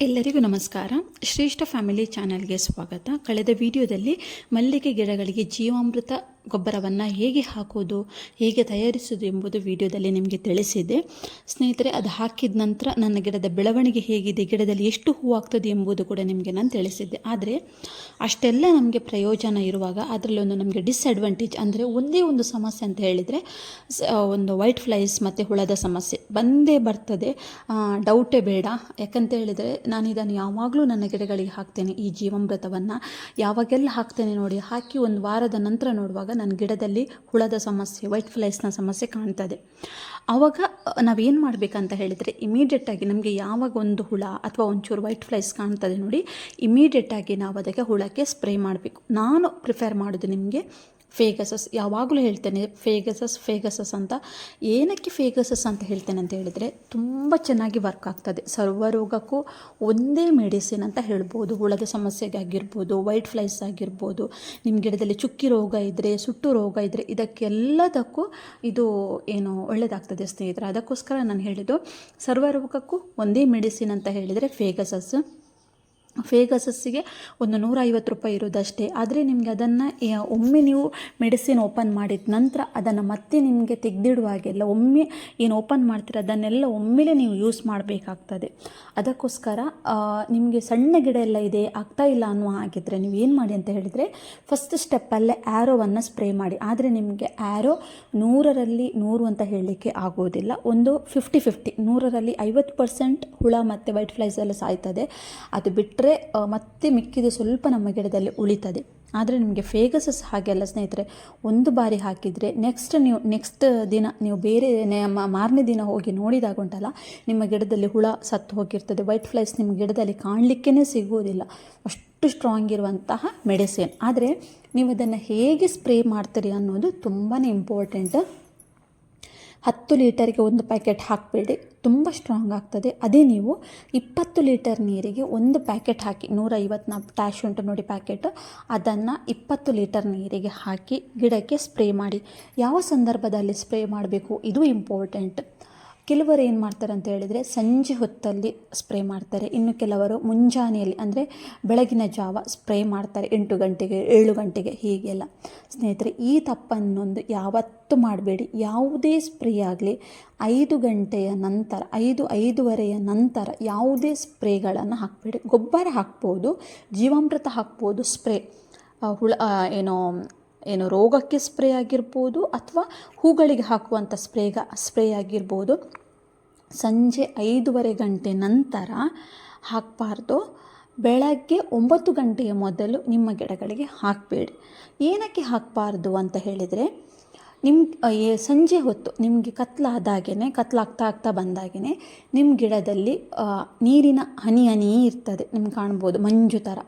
ಎಲ್ಲರಿಗೂ ನಮಸ್ಕಾರ. ಶ್ರೇಷ್ಠ ಫ್ಯಾಮಿಲಿ ಚಾನೆಲ್ಗೆ ಸ್ವಾಗತ. ಕಳೆದ ವಿಡಿಯೋದಲ್ಲಿ ಮಲ್ಲಿಗೆ ಗಿಡಗಳಿಗೆ ಜೀವಾಮೃತ ಗೊಬ್ಬರವನ್ನು ಹೇಗೆ ಹಾಕೋದು, ಹೇಗೆ ತಯಾರಿಸೋದು ಎಂಬುದು ವಿಡಿಯೋದಲ್ಲಿ ನಿಮಗೆ ತಿಳಿಸಿದೆ. ಸ್ನೇಹಿತರೆ, ಅದು ಹಾಕಿದ ನಂತರ ನನ್ನ ಗಿಡದ ಬೆಳವಣಿಗೆ ಹೇಗಿದೆ, ಗಿಡದಲ್ಲಿ ಎಷ್ಟು ಹೂ ಆಗ್ತದೆ ಎಂಬುದು ಕೂಡ ನಿಮಗೆ ನಾನು ತಿಳಿಸಿದ್ದೆ. ಆದರೆ, ಅಷ್ಟೆಲ್ಲ ನಮಗೆ ಪ್ರಯೋಜನ ಇರುವಾಗ ಅದರಲ್ಲೊಂದು ನಮಗೆ ಡಿಸ್ಅಡ್ವಾಂಟೇಜ್ ಅಂದರೆ ಒಂದೇ ಒಂದು ಸಮಸ್ಯೆ ಅಂತ ಹೇಳಿದರೆ ಒಂದು ವೈಟ್ ಫ್ಲೈಸ್ ಮತ್ತು ಹುಳದ ಸಮಸ್ಯೆ ಬಂದೇ ಬರ್ತದೆ. ಡೌಟೇ ಬೇಡ. ಯಾಕಂತ ಹೇಳಿದರೆ ನಾನು ಇದನ್ನು ಯಾವಾಗಲೂ ನನ್ನ ಗಿಡಗಳಿಗೆ ಹಾಕ್ತೇನೆ ಈ ಜೀವಾಮೃತವನ್ನು. ಯಾವಾಗೆಲ್ಲ ಹಾಕ್ತೇನೆ ನೋಡಿ, ಹಾಕಿ ಒಂದು ವಾರದ ನಂತರ ನೋಡುವಾಗ ನನ್ನ ಗಿಡದಲ್ಲಿ ಹುಳದ ಸಮಸ್ಯೆ ವೈಟ್ ಫ್ಲೈಸ್ನ ಸಮಸ್ಯೆ ಕಾಣ್ತದೆ ಆವಾಗ ನಾವೇನು ಮಾಡಬೇಕಂತ ಹೇಳಿದರೆ ಇಮಿಡಿಯೇಟಾಗಿ ನಮಗೆ ಯಾವಾಗ ಒಂದು ಹುಳ ಅಥವಾ ಒಂಚೂರು ವೈಟ್ ಫ್ಲೈಸ್ ಕಾಣ್ತದೆ ನೋಡಿ ಇಮಿಡಿಯೇಟಾಗಿ ನಾವು ಅದಕ್ಕೆ ಹುಳಕ್ಕೆ ಸ್ಪ್ರೇ ಮಾಡಬೇಕು. ನಾನು ಪ್ರಿಫರ್ ಮಾಡೋದು ನಿಮಗೆ ಫೇಗಸಸ್, ಯಾವಾಗಲೂ ಹೇಳ್ತೇನೆ ಫೇಗಸಸ್ ಫೇಗಸಸ್ ಅಂತ. ಏನಕ್ಕೆ ಫೇಗಸಸ್ ಅಂತ ಹೇಳ್ತೇನೆ ಅಂತ ಹೇಳಿದರೆ ತುಂಬ ಚೆನ್ನಾಗಿ ವರ್ಕ್ ಆಗ್ತದೆ. ಸರ್ವರೋಗಕ್ಕೂ ಒಂದೇ ಮೆಡಿಸಿನ್ ಅಂತ ಹೇಳ್ಬೋದು. ಹುಳದ ಸಮಸ್ಯೆಗೆ ಆಗಿರ್ಬೋದು ವೈಟ್ ಫ್ಲೈಸ್ ಆಗಿರ್ಬೋದು ನಿಮ್ಮ ಗಿಡದಲ್ಲಿ ಚುಕ್ಕಿ ರೋಗ ಇದ್ದರೆ ಸುಟ್ಟು ರೋಗ ಇದ್ದರೆ ಇದಕ್ಕೆಲ್ಲದಕ್ಕೂ ಇದು ಏನು ಒಳ್ಳೆಯದಾಗ್ತದೆ ಸ್ನೇಹಿತರೆ. ಅದಕ್ಕೋಸ್ಕರ ನಾನು ಹೇಳಿದ್ದು ಸರ್ವರೋಗಕ್ಕೂ ಒಂದೇ ಮೆಡಿಸಿನ್ ಅಂತ ಹೇಳಿದರೆ ಫೇಗಸಸ್. ಫೇಗಸಸ್ಸಿಗೆ ಒಂದು ನೂರೈವತ್ತು ರೂಪಾಯಿ ಇರೋದಷ್ಟೇ. ಆದರೆ ನಿಮಗೆ ಅದನ್ನು ಒಮ್ಮೆ ನೀವು ಮೆಡಿಸಿನ್ ಓಪನ್ ಮಾಡಿದ ನಂತರ ಅದನ್ನು ಮತ್ತೆ ನಿಮಗೆ ತೆಗೆದಿಡುವಾಗೆಲ್ಲ ಒಮ್ಮೆ ಏನು ಓಪನ್ ಮಾಡ್ತೀರ, ಅದನ್ನೆಲ್ಲ ಒಮ್ಮೆಲೇ ನೀವು ಯೂಸ್ ಮಾಡಬೇಕಾಗ್ತದೆ. ಅದಕ್ಕೋಸ್ಕರ ನಿಮಗೆ ಸಣ್ಣ ಗಿಡ ಎಲ್ಲ ಇದೆ, ಆಗ್ತಾ ಇಲ್ಲ ಅನ್ನುವ ಹಾಗಿದ್ರೆ ನೀವು ಏನು ಮಾಡಿ ಅಂತ ಹೇಳಿದರೆ ಫಸ್ಟ್ ಸ್ಟೆಪ್ಪಲ್ಲೇ ಆ್ಯರೋವನ್ನು ಸ್ಪ್ರೇ ಮಾಡಿ. ಆದರೆ ನಿಮಗೆ ಆ್ಯರೋ ನೂರರಲ್ಲಿ ನೂರು ಅಂತ ಹೇಳಲಿಕ್ಕೆ ಆಗೋದಿಲ್ಲ ಒಂದು ಫಿಫ್ಟಿ ಫಿಫ್ಟಿ ನೂರರಲ್ಲಿ ಐವತ್ತು ಪರ್ಸೆಂಟ್ ಹುಳ ಮತ್ತು ವೈಟ್ ಫ್ಲೈಸ್ ಎಲ್ಲ ಸಾಯ್ತದೆ. ಅದು ಬಿಟ್ಟರೆ ಮತ್ತೆ ಮಿಕ್ಕಿದ ಸ್ವಲ್ಪ ನಮ್ಮ ಗಿಡದಲ್ಲಿ ಉಳಿತದೆ. ಆದರೆ ನಿಮಗೆ ಫೇಗಸಸ್ ಹಾಗೆಲ್ಲ ಸ್ನೇಹಿತರೆ, ಒಂದು ಬಾರಿ ಹಾಕಿದರೆ ನೆಕ್ಸ್ಟ್ ನೀವು, ನೆಕ್ಸ್ಟ್ ದಿನ ನೀವು ಬೇರೆ ಮಾರನೇ ದಿನ ಹೋಗಿ ನೋಡಿದಾಗ ಉಂಟಲ್ಲ, ನಿಮ್ಮ ಗಿಡದಲ್ಲಿ ಹುಳ ಸತ್ತು ಹೋಗಿರ್ತದೆ, ವೈಟ್ ಫ್ಲೈಸ್ ನಿಮ್ಮ ಗಿಡದಲ್ಲಿ ಕಾಣಲಿಕ್ಕೇ ಸಿಗುವುದಿಲ್ಲ. ಅಷ್ಟು ಸ್ಟ್ರಾಂಗ್ ಇರುವಂತಹ ಮೆಡಿಸಿನ್. ಆದರೆ, ನೀವು ಅದನ್ನು ಹೇಗೆ ಸ್ಪ್ರೇ ಮಾಡ್ತೀರಿ ಅನ್ನೋದು ತುಂಬಾ ಇಂಪಾರ್ಟೆಂಟ್ ಹತ್ತು ಲೀಟರ್ಗೆ ಒಂದು ಪ್ಯಾಕೆಟ್ ಹಾಕಬೇಡಿ, ತುಂಬ ಸ್ಟ್ರಾಂಗ್ ಆಗ್ತದೆ. ಅದೇ ನೀವು ಇಪ್ಪತ್ತು ಲೀಟರ್ ನೀರಿಗೆ ಒಂದು ಪ್ಯಾಕೆಟ್ ಹಾಕಿ ನೂರೈವತ್ತು ನಾಲ್ಕು ಟ್ಯಾಶ್ ಉಂಟು ನೋಡಿ ಪ್ಯಾಕೆಟ್, ಅದನ್ನು ಇಪ್ಪತ್ತು ಲೀಟರ್ ನೀರಿಗೆ ಹಾಕಿ ಗಿಡಕ್ಕೆ ಸ್ಪ್ರೇ ಮಾಡಿ. ಯಾವ ಸಂದರ್ಭದಲ್ಲಿ ಸ್ಪ್ರೇ ಮಾಡಬೇಕು? ಇದು ಇಂಪಾರ್ಟೆಂಟ್ ಕೆಲವರು ಏನು ಮಾಡ್ತಾರೆ ಅಂತ ಹೇಳಿದರೆ ಸಂಜೆ ಹೊತ್ತಲ್ಲಿ ಸ್ಪ್ರೇ ಮಾಡ್ತಾರೆ. ಇನ್ನು ಕೆಲವರು ಮುಂಜಾನೆಯಲ್ಲಿ ಅಂದರೆ ಬೆಳಗಿನ ಜಾವ ಸ್ಪ್ರೇ ಮಾಡ್ತಾರೆ. ಎಂಟು ಗಂಟೆಗೆ, ಏಳು ಗಂಟೆಗೆ ಹೀಗೆಲ್ಲ. ಸ್ನೇಹಿತರೆ, ಈ ತಪ್ಪನ್ನೊಂದು ಯಾವತ್ತೂ ಮಾಡಬೇಡಿ. ಯಾವುದೇ ಸ್ಪ್ರೇ ಆಗಲಿ, ಐದು ಗಂಟೆಯ ನಂತರ, ಐದು, ಐದೂವರೆಯ ನಂತರ ಯಾವುದೇ ಸ್ಪ್ರೇಗಳನ್ನು ಹಾಕಬೇಡಿ. ಗೊಬ್ಬರ ಹಾಕ್ಬೋದು, ಜೀವಾಮೃತ ಹಾಕ್ಬೋದು ಸ್ಪ್ರೇ ಹುಳ ಏನೋ ಏನು ರೋಗಕ್ಕೆ ಸ್ಪ್ರೇ ಆಗಿರ್ಬೋದು ಅಥವಾ ಹೂಗಳಿಗೆ ಹಾಕುವಂಥ ಸ್ಪ್ರೇಗ, ಸ್ಪ್ರೇ ಆಗಿರ್ಬೋದು. ಸಂಜೆ ಐದೂವರೆ ಗಂಟೆ ನಂತರ ಹಾಕಬಾರ್ದು. ಬೆಳಗ್ಗೆ ಒಂಬತ್ತು ಗಂಟೆಯ ಮೊದಲು ನಿಮ್ಮ ಗಿಡಗಳಿಗೆ ಹಾಕಬೇಡಿ. ಏನಕ್ಕೆ ಹಾಕಬಾರ್ದು ಅಂತ ಹೇಳಿದರೆ ನಿಮ್ಮ ಸಂಜೆ ಹೊತ್ತು ನಿಮಗೆ ಕತ್ಲಾದಾಗೇ ಕತ್ಲಾಗ್ತಾ ಆಗ್ತಾ ಬಂದಾಗೇ ನಿಮ್ಮ ಗಿಡದಲ್ಲಿ ನೀರಿನ ಹನಿ ಹನಿ ಇರ್ತದೆ ನಿಮ್ಗೆ ಕಾಣ್ಬೋದು, ಮಂಜು ಥರ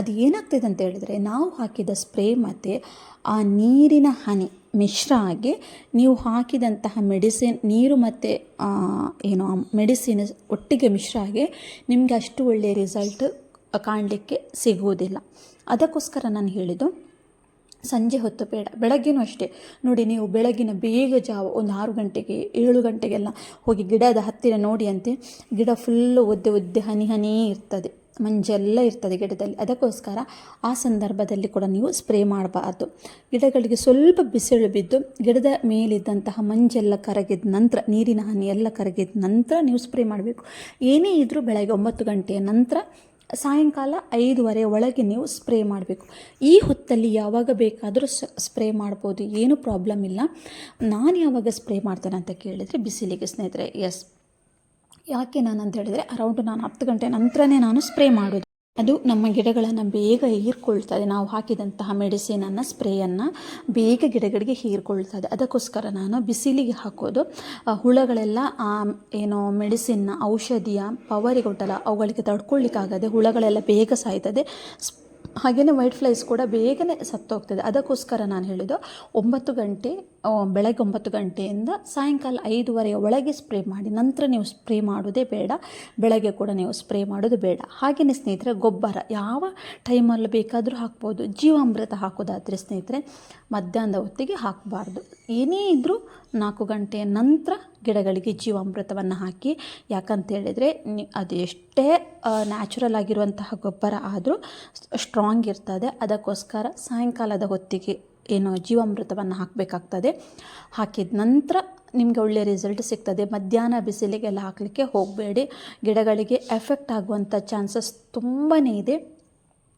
ಅದು ಏನಾಗ್ತದೆ ಅಂತ ಹೇಳಿದರೆ, ನಾವು ಹಾಕಿದ ಸ್ಪ್ರೇ ಮತ್ತು ಆ ನೀರಿನ ಹನಿ ಮಿಶ್ರ ಆಗಿ ನೀವು ಹಾಕಿದಂತಹ ಮೆಡಿಸಿನ್, ನೀರು ಮತ್ತು ಏನು ಮೆಡಿಸಿನ್ ಒಟ್ಟಿಗೆ ಮಿಶ್ರ ಆಗಿ ನಿಮಗೆ ಅಷ್ಟು ಒಳ್ಳೆಯ ರಿಸಲ್ಟ್ ಕಾಣಲಿಕ್ಕೆ ಸಿಗುವುದಿಲ್ಲ. ಅದಕ್ಕೋಸ್ಕರ ನಾನು ಹೇಳಿದ್ದು ಸಂಜೆ ಹೊತ್ತು ಬೇಡ. ಬೆಳಗ್ಗೆನೂ ಅಷ್ಟೇ. ನೋಡಿ, ನೀವು ಬೆಳಗಿನ ಬೇಗ ಜಾವ, ಒಂದು ಆರು ಗಂಟೆಗೆ, ಏಳು ಗಂಟೆಗೆಲ್ಲ ಹೋಗಿ ಗಿಡದ ಹತ್ತಿರ ನೋಡಿ ಅಂತೆ, ಗಿಡ ಫುಲ್ಲು ಒದ್ದೆ ಒದ್ದೆ ಹನಿ ಹನಿ ಇರ್ತದೆ. ಮಂಜೆಲ್ಲ ಇರ್ತದೆ ಗಿಡದಲ್ಲಿ. ಅದಕ್ಕೋಸ್ಕರ ಆ ಸಂದರ್ಭದಲ್ಲಿ ಕೂಡ ನೀವು ಸ್ಪ್ರೇ ಮಾಡಬಾರ್ದು. ಗಿಡಗಳಿಗೆ ಸ್ವಲ್ಪ ಬಿಸಿಲು ಬಿದ್ದು, ಗಿಡದ ಮೇಲಿದ್ದಂತಹ ಮಂಜೆಲ್ಲ ಕರಗಿದ ನಂತರ, ನೀರಿನ ಹನಿ ಎಲ್ಲ ಕರಗಿದ ನಂತರ ನೀವು ಸ್ಪ್ರೇ ಮಾಡಬೇಕು. ಏನೇ ಇದ್ದರೂ ಬೆಳಗ್ಗೆ ಒಂಬತ್ತು ಗಂಟೆಯ ನಂತರ ಸಾಯಂಕಾಲ ಐದುವರೆ ಒಳಗೆ ನೀವು ಸ್ಪ್ರೇ ಮಾಡಬೇಕು. ಈ ಹೊತ್ತಲ್ಲಿ ಯಾವಾಗ ಬೇಕಾದರೂ ಸ್ಪ್ರೇ ಮಾಡ್ಬೋದು, ಏನು ಪ್ರಾಬ್ಲಮ್ ಇಲ್ಲ. ನಾನು ಯಾವಾಗ ಸ್ಪ್ರೇ ಮಾಡ್ತೇನೆ ಅಂತ ಕೇಳಿದರೆ ಬಿಸಿಲಿಗೆ ಸ್ನೇಹಿತರೆ, ಎಸ್. ಯಾಕೆ ನಾನು ಅಂತ ಹೇಳಿದರೆ, ಅರೌಂಡ್ ನಾನು ಹತ್ತು ಗಂಟೆ ನಂತರನೇ ನಾನು ಸ್ಪ್ರೇ ಮಾಡೋದು. ಅದು ನಮ್ಮ ಗಿಡಗಳನ್ನು ಬೇಗ ಹೀರ್ಕೊಳ್ತದೆ. ನಾವು ಹಾಕಿದಂತಹ ಮೆಡಿಸಿನನ್ನು, ಸ್ಪ್ರೇಯನ್ನು ಬೇಗ ಗಿಡಗಳಿಗೆ ಹೀರ್ಕೊಳ್ತದೆ. ಅದಕ್ಕೋಸ್ಕರ ನಾನು ಬಿಸಿಲಿಗೆ ಹಾಕೋದು. ಹುಳಗಳೆಲ್ಲ ಆ, ಏನೋ ಮೆಡಿಸಿನ್ನ, ಔಷಧಿಯ ಪವರಿಗೆ ಉಂಟಲ್ಲ ಅವುಗಳಿಗೆ ತಡ್ಕೊಳ್ಳಿಕ್ಕಾಗದೆ ಹುಳಗಳೆಲ್ಲ ಬೇಗ ಸಾಯ್ತದೆ. ಹಾಗೆಯೇ ವೈಟ್ ಫ್ಲೈಸ್ ಕೂಡ ಬೇಗನೆ ಸತ್ತೋಗ್ತದೆ. ಅದಕ್ಕೋಸ್ಕರ ನಾನು ಹೇಳಿದ್ದು ಒಂಬತ್ತು ಗಂಟೆ ಬೆಳಗ್ಗೆ ಒಂಬತ್ತು ಗಂಟೆಯಿಂದ ಸಾಯಂಕಾಲ ಐದುವರೆಯ ಒಳಗೆ ಸ್ಪ್ರೇ ಮಾಡಿ, ನಂತರ ನೀವು ಸ್ಪ್ರೇ ಮಾಡೋದೇ ಬೇಡ, ಬೆಳಗ್ಗೆ ಕೂಡ ನೀವು ಸ್ಪ್ರೇ ಮಾಡೋದು ಬೇಡ. ಹಾಗೆಯೇ ಸ್ನೇಹಿತರೆ, ಗೊಬ್ಬರ ಯಾವ ಟೈಮಲ್ಲಿ ಬೇಕಾದರೂ ಹಾಕ್ಬೋದು, ಜೀವಾಮೃತ ಹಾಕೋದಾದರೆ ಸ್ನೇಹಿತರೆ, ಮಧ್ಯಾಹ್ನದ ಹೊತ್ತಿಗೆ ಹಾಕಬಾರ್ದು. ಏನೇ ಇದ್ದರೂ ನಾಲ್ಕು ಗಂಟೆಯ ನಂತರ ಗಿಡಗಳಿಗೆ ಜೀವಾಮೃತವನ್ನು ಹಾಕಿ, ಯಾಕಂತ ಹೇಳಿದರೆ ಅದು ಎಷ್ಟೇ ನ್ಯಾಚುರಲ್ ಆಗಿರುವಂತಹ ಗೊಬ್ಬರ ಆದರೂ ಸ್ಟ್ರಾಂಗ್ ಇರ್ತದೆ. ಅದಕ್ಕೋಸ್ಕರ ಸಾಯಂಕಾಲದ ಹೊತ್ತಿಗೆ ಏನು ಜೀವಾಮೃತವನ್ನು ಹಾಕಬೇಕಾಗ್ತದೆ. ಹಾಕಿದ ನಂತರ ನಿಮಗೆ ಒಳ್ಳೆಯ ರಿಸಲ್ಟ್ ಸಿಗ್ತದೆ. ಮಧ್ಯಾಹ್ನ ಬಿಸಿಲಿಗೆಲ್ಲ ಹಾಕಲಿಕ್ಕೆ ಹೋಗಬೇಡಿ. ಗಿಡಗಳಿಗೆ ಎಫೆಕ್ಟ್ ಆಗುವಂಥ ಚಾನ್ಸಸ್ ತುಂಬಾ ಇದೆ.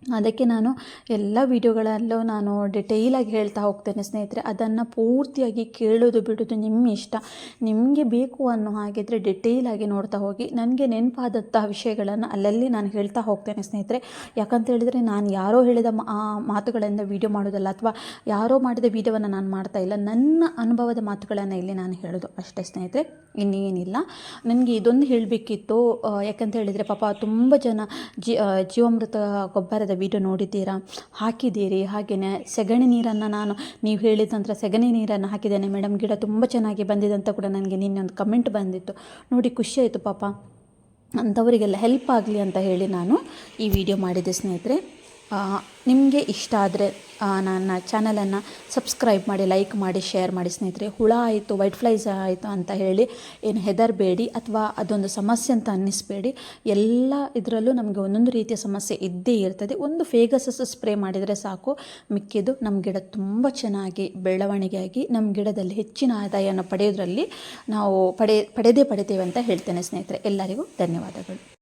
ಅದಕ್ಕೆ ನಾನು ಎಲ್ಲ ವಿಡಿಯೋಗಳಲ್ಲೂ ನಾನು ಡಿಟೇಲಾಗಿ ಹೇಳ್ತಾ ಹೋಗ್ತೇನೆ ಸ್ನೇಹಿತರೆ ಅದನ್ನು ಪೂರ್ತಿಯಾಗಿ ಕೇಳೋದು ಬಿಡೋದು ನಿಮ್ಮ ಇಷ್ಟ. ನಿಮಗೆ ಬೇಕು ಅನ್ನೋ ಹಾಗಿದ್ರೆ ಡಿಟೇಲಾಗಿ ನೋಡ್ತಾ ಹೋಗಿ. ನನಗೆ ನೆನಪಾದಂತಹ ವಿಷಯಗಳನ್ನು ಅಲ್ಲಲ್ಲಿ ನಾನು ಹೇಳ್ತಾ ಹೋಗ್ತೇನೆ ಸ್ನೇಹಿತರೆ. ಯಾಕಂತ ಹೇಳಿದರೆ ನಾನು ಯಾರೋ ಹೇಳಿದ ಮಾತುಗಳಿಂದ ವಿಡಿಯೋ ಮಾಡೋದಲ್ಲ ಅಥವಾ ಯಾರೋ ಮಾಡಿದ ವೀಡಿಯೋವನ್ನು ನಾನು ಮಾಡ್ತಾ ಇಲ್ಲ ನನ್ನ ಅನುಭವದ ಮಾತುಗಳನ್ನು ಇಲ್ಲಿ ನಾನು ಹೇಳೋದು ಅಷ್ಟೇ ಸ್ನೇಹಿತರೆ. ಇನ್ನೇನಿಲ್ಲ. ನನಗೆ ಇದೊಂದು ಹೇಳಬೇಕಿತ್ತು. ಯಾಕಂತ ಹೇಳಿದರೆ ಪಾಪ ತುಂಬ ಜನ ಜೀವಾಮೃತ ಆ, ಜೀವಾಮೃತ ವೀಡಿಯೋ ನೋಡಿದ್ದೀರಾ? ಹಾಕಿದ್ದೀರಿ. ಹಾಗೆಯೇ ಸೆಗಣಿ ನೀರನ್ನು ನಾನು, ನೀವು ಹೇಳಿದ ನಂತರ ಸೆಗಣಿ ನೀರನ್ನು ಹಾಕಿದ್ದೇನೆ. ಮೇಡಮ್ ಗಿಡ ತುಂಬ ಚೆನ್ನಾಗಿ ಬಂದಿದೆ ಅಂತ ಕೂಡ ನನಗೆ ನಿನ್ನೆ ಒಂದು ಕಮೆಂಟ್ ಬಂದಿತ್ತು. ನೋಡಿ, ಖುಷಿ ಆಯಿತು ಪಾಪ. ಅಂಥವರಿಗೆಲ್ಲ ಹೆಲ್ಪ್ ಆಗಲಿ ಅಂತ ಹೇಳಿ ನಾನು ಈ ವಿಡಿಯೋ ಮಾಡಿದ್ದೆ ಸ್ನೇಹಿತರೆ. ನಿಮಗೆ ಇಷ್ಟ ಆದರೆ ನನ್ನ ಚಾನಲನ್ನು ಸಬ್ಸ್ಕ್ರೈಬ್ ಮಾಡಿ, ಲೈಕ್ ಮಾಡಿ, ಶೇರ್ ಮಾಡಿ ಸ್ನೇಹಿತರೆ. ಹುಳ ಆಯಿತು, ವೈಟ್ ಫ್ಲೈಸ್ ಆಯಿತು ಅಂತ ಹೇಳಿ, ಏನು ಹೆದರಬೇಡಿ ಅಥವಾ ಅದೊಂದು ಸಮಸ್ಯೆ ಅಂತ ಅನ್ನಿಸ್ಬೇಡಿ. ಎಲ್ಲ ಇದರಲ್ಲೂ ನಮಗೆ ಒಂದೊಂದು ರೀತಿಯ ಸಮಸ್ಯೆ ಇದ್ದೇ ಇರ್ತದೆ. ಒಂದು ಫೇಗಸಸ್ ಸ್ಪ್ರೇ ಮಾಡಿದರೆ ಸಾಕು. ಮಿಕ್ಕಿದ್ದು ನಮ್ಮ ಗಿಡ ತುಂಬ ಚೆನ್ನಾಗಿ, ಬೆಳವಣಿಗೆಯಾಗಿ ನಮ್ಮ ಗಿಡದಲ್ಲಿ ಹೆಚ್ಚಿನ ಆದಾಯವನ್ನು ಪಡೆಯೋದ್ರಲ್ಲಿ ನಾವು ಪಡೆ, ಪಡೆದೇ ಪಡಿತೇವೆ ಅಂತ ಹೇಳ್ತೇನೆ ಸ್ನೇಹಿತರೆ. ಎಲ್ಲರಿಗೂ ಧನ್ಯವಾದಗಳು.